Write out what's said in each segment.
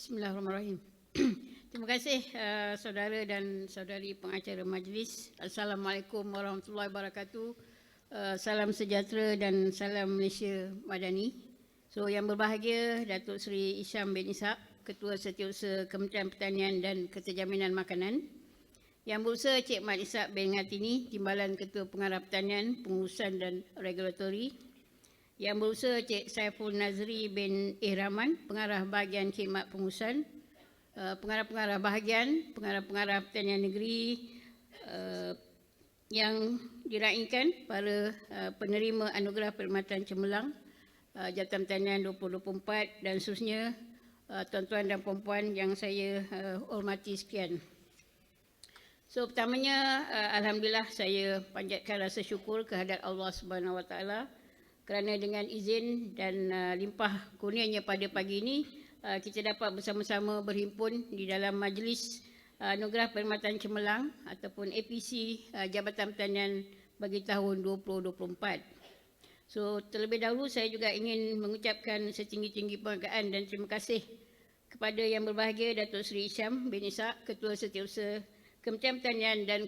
Bismillahirrahmanirrahim. Terima kasih uh, saudara dan saudari pengacara majlis. Assalamualaikum warahmatullahi wabarakatuh. Uh, salam sejahtera dan salam Malaysia Madani. So yang berbahagia Datuk Seri Isyam bin Ishak, Ketua Setiausaha Kementerian Pertanian dan Keterjaminan Makanan. Yang berusaha Cik Mat Ishak bin Ngatini, Timbalan Ketua Pengarah Pertanian, Pengurusan dan Regulatori. Yang berusaha Cik Saiful Nazri bin Ihraman, Pengarah Bahagian Khidmat Pengurusan. Uh, pengarah-pengarah bahagian, pengarah-pengarah pertanian negeri uh, yang diraihkan para uh, penerima anugerah perkhidmatan cemerlang uh, Jabatan Pertanian 2024 dan seterusnya tuan-tuan dan puan-puan yang saya hormati sekian. So pertamanya alhamdulillah saya panjatkan rasa syukur kehadrat Allah Subhanahu Taala kerana dengan izin dan uh, limpah kurnianya pada pagi ini Uh, kita dapat bersama-sama berhimpun di dalam majlis uh, anugerah perkhidmatan cemerlang ataupun APC uh, Jabatan Pertanian bagi tahun 2024. So terlebih dahulu saya juga ingin mengucapkan setinggi-tinggi penghargaan dan terima kasih kepada yang berbahagia Datuk Seri Isyam bin Ishak, Ketua Setiausaha Kementerian Pertanian dan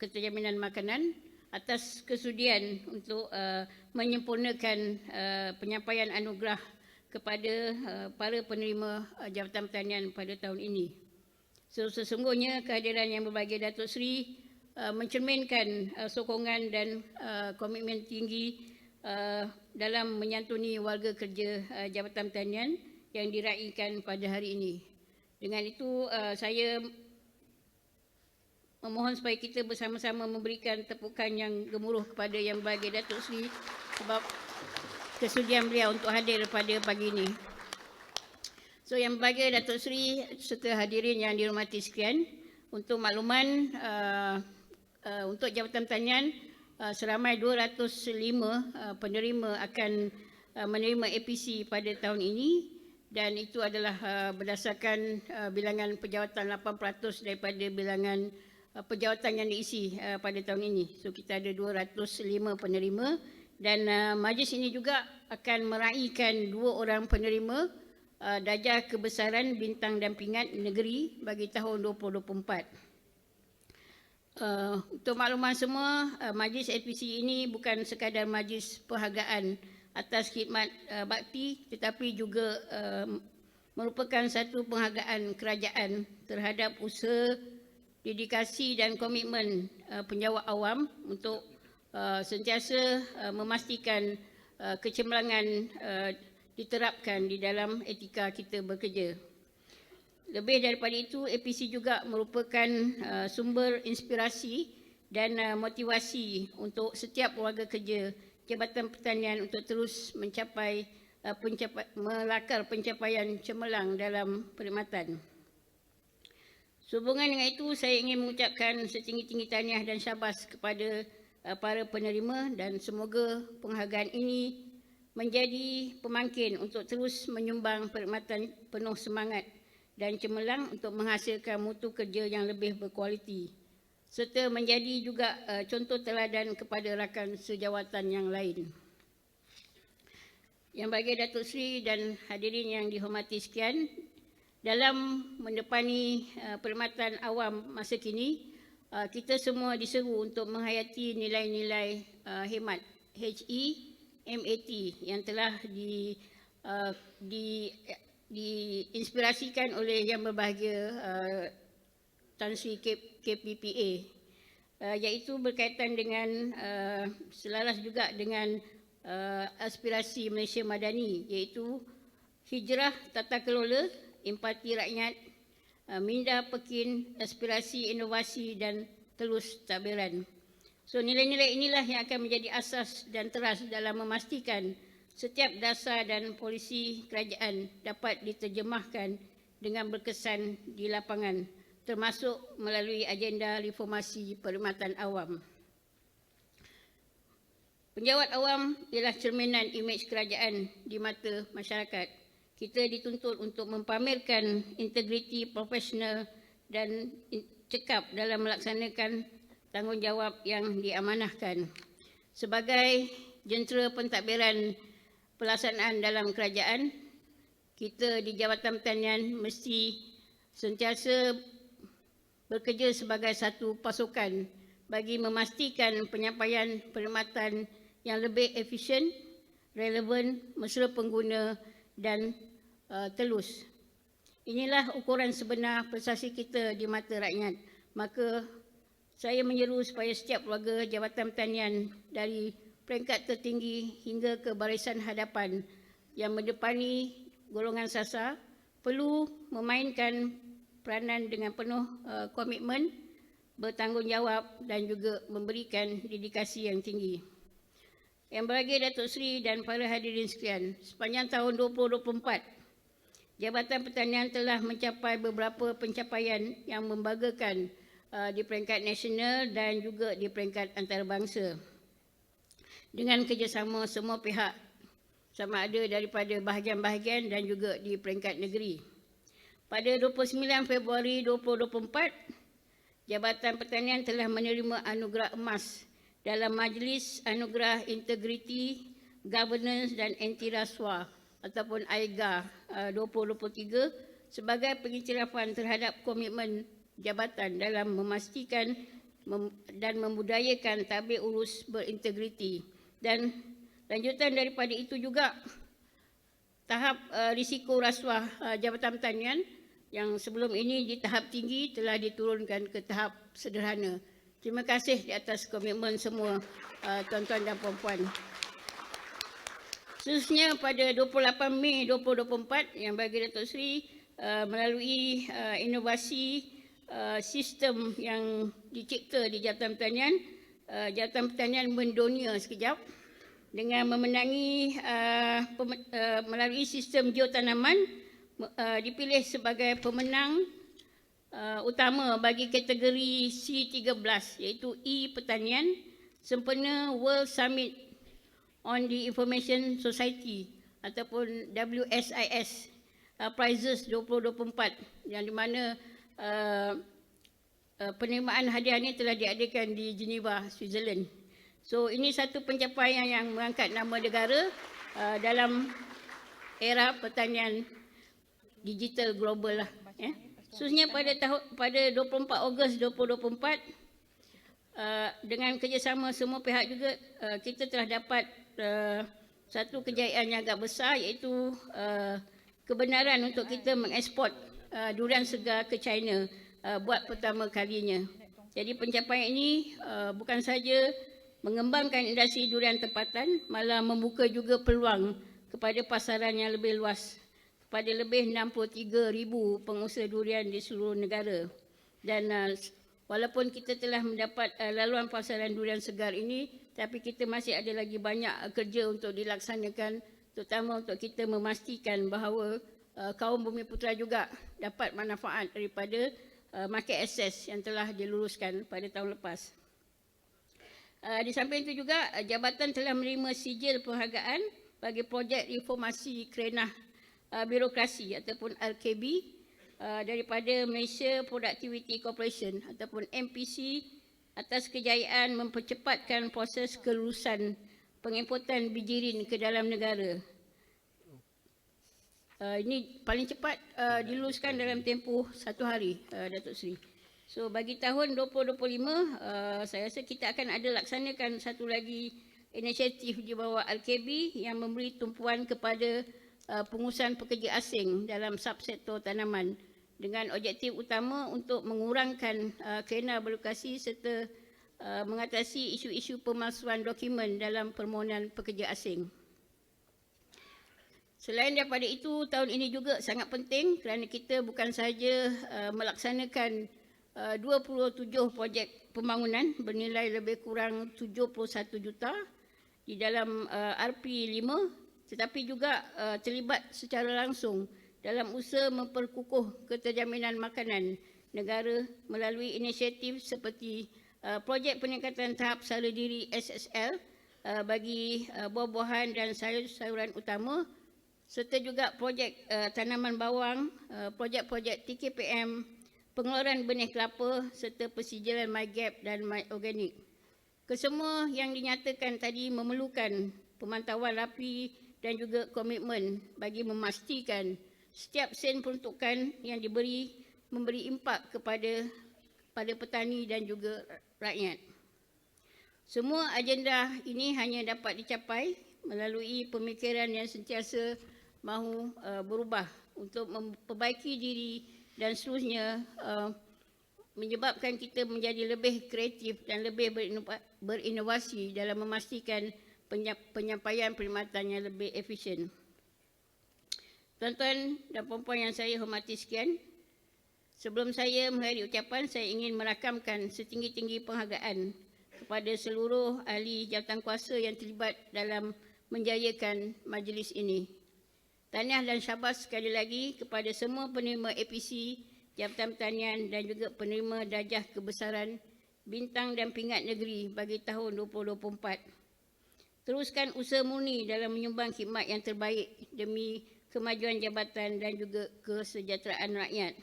Keterjaminan Makanan atas kesudian untuk uh, menyempurnakan uh, penyampaian anugerah kepada uh, para penerima uh, Jabatan Pertanian pada tahun ini. So, sesungguhnya kehadiran yang berbahagia Datuk Seri uh, mencerminkan uh, sokongan dan uh, komitmen tinggi uh, dalam menyantuni warga kerja uh, Jabatan Pertanian yang diraihkan pada hari ini. Dengan itu uh, saya memohon supaya kita bersama-sama memberikan tepukan yang gemuruh kepada yang berbahagia Datuk Seri sebab kesudian beliau untuk hadir pada pagi ini. So yang berbahagia Datuk Seri serta hadirin yang dihormati sekian, untuk makluman uh, uh, untuk Jabatan Pertanian uh, seramai 205 uh, penerima akan uh, menerima APC pada tahun ini dan itu adalah uh, berdasarkan uh, bilangan pejawatan 8% daripada bilangan pejawatan yang diisi uh, pada tahun ini. So kita ada 205 penerima dan uh, majlis ini juga akan meraihkan dua orang penerima uh, darjah kebesaran bintang dampingan negeri bagi tahun 2024. Uh, untuk makluman semua, uh, majlis APC ini bukan sekadar majlis perhargaan atas khidmat uh, bakti tetapi juga uh, merupakan satu penghargaan kerajaan terhadap usaha, dedikasi dan komitmen uh, penjawat awam untuk Uh, sentiasa uh, memastikan uh, kecemerlangan uh, diterapkan di dalam etika kita bekerja. Lebih daripada itu, APC juga merupakan uh, sumber inspirasi dan uh, motivasi untuk setiap warga kerja Jabatan Pertanian untuk terus mencapai uh, pencapa melakar pencapaian cemerlang dalam perkhidmatan. Sehubungan dengan itu, saya ingin mengucapkan setinggi-tinggi tahniah dan syabas kepada Eh, para penerima dan semoga penghargaan ini menjadi pemangkin untuk terus menyumbang perkhidmatan penuh semangat dan cemerlang untuk menghasilkan mutu kerja yang lebih berkualiti serta menjadi juga uh, contoh teladan kepada rakan sejawatan yang lain. Yang bagi Datuk Seri dan hadirin yang dihormati sekian, dalam mendepani uh, perkhidmatan awam masa kini, Uh, kita semua diseru untuk menghayati nilai-nilai uh, hemat HE MAT yang telah di uh, di diinspirasikan oleh yang berbahagia uh, Tan Sri KPPA uh, iaitu berkaitan dengan uh, selaras juga dengan uh, aspirasi Malaysia Madani iaitu hijrah tata kelola empati rakyat Uh, minda pekin, aspirasi, inovasi dan telus tabiran. So nilai-nilai inilah yang akan menjadi asas dan teras dalam memastikan setiap dasar dan polisi kerajaan dapat diterjemahkan dengan berkesan di lapangan termasuk melalui agenda reformasi perkhidmatan awam. Penjawat awam ialah cerminan imej kerajaan di mata masyarakat kita dituntut untuk mempamerkan integriti profesional dan cekap dalam melaksanakan tanggungjawab yang diamanahkan. Sebagai jentera pentadbiran pelaksanaan dalam kerajaan, kita di Jabatan Pertanian mesti sentiasa bekerja sebagai satu pasukan bagi memastikan penyampaian perkhidmatan yang lebih efisien, relevan, mesra pengguna dan uh, telus. Inilah ukuran sebenar prestasi kita di mata rakyat. Maka saya menyeru supaya setiap warga Jabatan Pertanian dari peringkat tertinggi hingga ke barisan hadapan yang mendepani golongan sasa perlu memainkan peranan dengan penuh uh, komitmen, bertanggungjawab dan juga memberikan dedikasi yang tinggi. Yang berbahagia Datuk Seri dan para hadirin sekalian, sepanjang tahun 2024, Jabatan Pertanian telah mencapai beberapa pencapaian yang membanggakan uh, di peringkat nasional dan juga di peringkat antarabangsa. Dengan kerjasama semua pihak sama ada daripada bahagian-bahagian dan juga di peringkat negeri. Pada 29 Februari 2024, Jabatan Pertanian telah menerima anugerah emas dalam Majlis Anugerah Integriti, Governance dan Anti Rasuah ataupun AIGA 2023 uh, sebagai pengiktirafan terhadap komitmen jabatan dalam memastikan dan membudayakan tabir urus berintegriti dan lanjutan daripada itu juga tahap uh, risiko rasuah uh, Jabatan Pertanian yang sebelum ini di tahap tinggi telah diturunkan ke tahap sederhana. Terima kasih di atas komitmen semua uh, tuan-tuan dan puan-puan. Khususnya pada 28 Mei 2024 yang bagi Datuk Seri uh, melalui uh, inovasi uh, sistem yang dicipta di Jabatan Pertanian, uh, Jabatan Pertanian mendunia sekejap dengan memenangi uh, uh, melalui sistem geotanaman uh, dipilih sebagai pemenang uh, utama bagi kategori C13 iaitu E Pertanian sempena World Summit on the Information Society ataupun WSIS uh, Prizes 2024 yang di mana uh, uh, penerimaan hadiah ini telah diadakan di Geneva, Switzerland. So ini satu pencapaian yang mengangkat nama negara uh, dalam era pertanian digital global lah. Ya. Khususnya pada tahun pada 24 Ogos 2024 uh, dengan kerjasama semua pihak juga uh, kita telah dapat uh, satu kejayaan yang agak besar iaitu uh, kebenaran untuk kita mengeksport uh, durian segar ke China uh, buat pertama kalinya. Jadi pencapaian ini uh, bukan saja mengembangkan industri durian tempatan malah membuka juga peluang kepada pasaran yang lebih luas kepada lebih 63 ribu pengusaha durian di seluruh negara. Dan uh, walaupun kita telah mendapat uh, laluan pasaran durian segar ini, tapi kita masih ada lagi banyak uh, kerja untuk dilaksanakan, terutama untuk kita memastikan bahawa uh, kaum bumi putra juga dapat manfaat daripada uh, market access yang telah diluruskan pada tahun lepas. Uh, di samping itu juga uh, jabatan telah menerima sijil penghargaan bagi projek reformasi kerenah uh, birokrasi ataupun RKB uh, daripada Malaysia Productivity Corporation ataupun MPC atas kejayaan mempercepatkan proses kelulusan pengimportan bijirin ke dalam negara. Uh, ini paling cepat uh, diluluskan dalam tempoh satu hari, uh, Datuk Seri. So bagi tahun 2025 uh, saya rasa kita akan ada laksanakan satu lagi inisiatif di bawah RKB yang memberi tumpuan kepada uh, pengurusan pekerja asing dalam subsektor tanaman dengan objektif utama untuk mengurangkan uh, kena birokrasi serta uh, mengatasi isu-isu pemalsuan dokumen dalam permohonan pekerja asing. Selain daripada itu, tahun ini juga sangat penting kerana kita bukan sahaja uh, melaksanakan 27 uh, projek pembangunan bernilai lebih kurang 71 juta di dalam uh, RP5 tetapi juga uh, terlibat secara langsung dalam usaha memperkukuh keterjaminan makanan negara melalui inisiatif seperti projek peningkatan tahap sara diri SSL bagi buah-buahan dan sayur-sayuran utama serta juga projek tanaman bawang, projek-projek TKPM pengeluaran benih kelapa serta persijilan MyGap dan MyOrganic. Kesemua yang dinyatakan tadi memerlukan pemantauan rapi dan juga komitmen bagi memastikan setiap sen peruntukan yang diberi memberi impak kepada pada petani dan juga rakyat. Semua agenda ini hanya dapat dicapai melalui pemikiran yang sentiasa mahu uh, berubah untuk memperbaiki diri dan seterusnya uh, menyebabkan kita menjadi lebih kreatif dan lebih berinova- berinovasi dalam memastikan penya- penyampaian perkhidmatan yang lebih efisien. Tuan-tuan dan puan-puan yang saya hormati sekian, sebelum saya mengakhiri ucapan, saya ingin merakamkan setinggi-tinggi penghargaan kepada seluruh ahli jawatan kuasa yang terlibat dalam menjayakan majlis ini. Tahniah dan syabas sekali lagi kepada semua penerima APC, Jabatan Pertanian dan juga penerima darjah kebesaran bintang dan pingat negeri bagi tahun 2024. Teruskan usaha murni dalam menyumbang khidmat yang terbaik demi kemajuan jabatan dan juga kesejahteraan rakyat.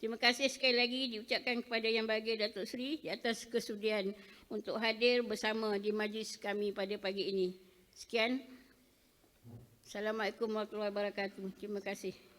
Terima kasih sekali lagi diucapkan kepada Yang Bahagia Datuk Seri di atas kesudian untuk hadir bersama di majlis kami pada pagi ini. Sekian. Assalamualaikum warahmatullahi wabarakatuh. Terima kasih.